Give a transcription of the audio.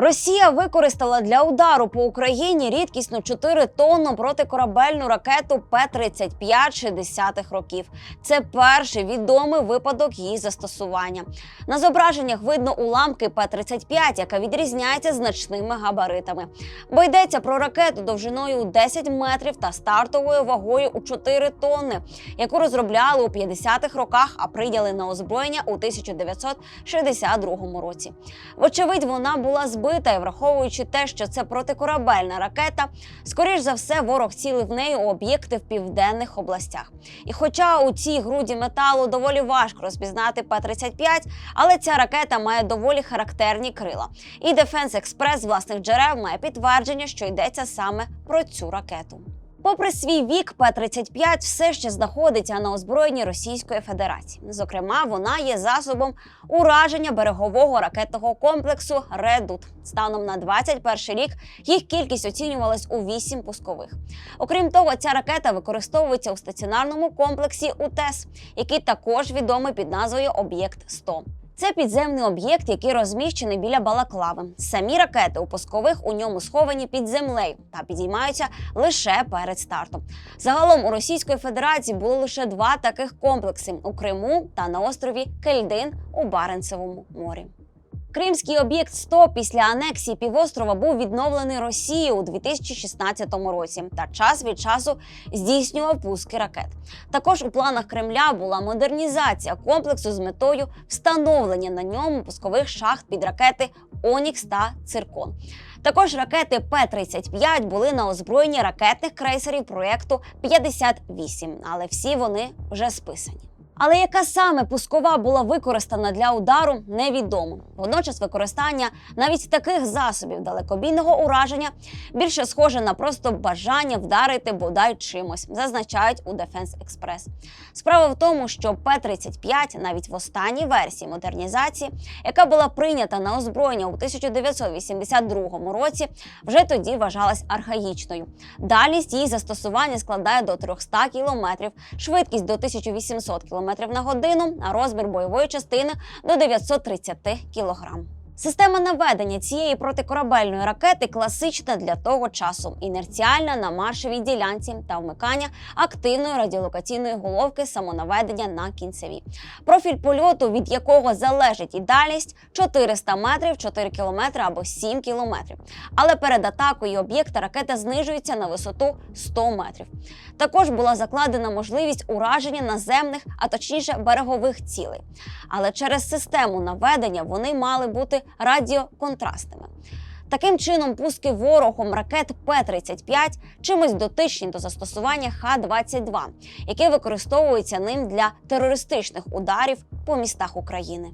Росія використала для удару по Україні рідкісну 4 тонну протикорабельну ракету П-35 60-х років. Це перший відомий випадок її застосування. На зображеннях видно уламки П-35, яка відрізняється значними габаритами. Бо йдеться про ракету довжиною у 10 метрів та стартовою вагою у 4 тонни, яку розробляли у 50-х роках, а прийняли на озброєння у 1962 році. Вочевидь, вона була збита, і враховуючи те, що це протикорабельна ракета, скоріш за все, ворог цілив нею у об'єкти в південних областях. І хоча у цій груді металу доволі важко розпізнати П-35, але ця ракета має доволі характерні крила. І Дефенс Експрес з власних джерел має підтвердження, що йдеться саме про цю ракету. Попри свій вік, П-35 все ще знаходиться на озброєнні Російської Федерації. Зокрема, вона є засобом ураження берегового ракетного комплексу Редут. Станом на 21 рік їх кількість оцінювалась у 8 пускових. Окрім того, ця ракета використовується у стаціонарному комплексі УТЕС, який також відомий під назвою Об'єкт 100 це підземний об'єкт, який розміщений біля Балаклави. Самі ракети у пускових у ньому сховані під землею та підіймаються лише перед стартом. Загалом у Російської Федерації було лише два таких комплекси у Криму та на острові Кельдин у Баренцевому морі. Кримський об'єкт 100 після анексії півострова був відновлений Росією у 2016 році та час від часу здійснював пуски ракет. Також у планах Кремля була модернізація комплексу з метою встановлення на ньому пускових шахт під ракети Онікс та Циркон. Також ракети П-35 були на озброєнні ракетних крейсерів проєкту 58, але всі вони вже списані. Але яка саме пускова була використана для удару, невідомо. Водночас використання навіть таких засобів далекобійного ураження більше схоже на просто бажання вдарити бодай чимось, зазначають у Defense Express. Справа в тому, що П-35 навіть в останній версії модернізації, яка була прийнята на озброєння у 1982 році, вже тоді вважалась архаїчною. Дальність її застосування складає до 300 кілометрів, швидкість до 1800 км на годину, а розмір бойової частини до 930 кг. Система наведення цієї протикорабельної ракети класична для того часу, інерціальна на маршевій ділянці та вмикання активної радіолокаційної головки самонаведення на кінцеві. Профіль польоту, від якого залежить і дальність 400 метрів, 4 кілометри або 7 кілометрів. Але перед атакою об'єкта ракета знижується на висоту 100 метрів. Також була закладена можливість ураження наземних, а точніше берегових цілей. Але через систему наведення вони мали бути радіоконтрастними. Таким чином, пуски ворогом ракет П-35 чимось дотичні до застосування Х-22, яке використовується ним для терористичних ударів по містах України.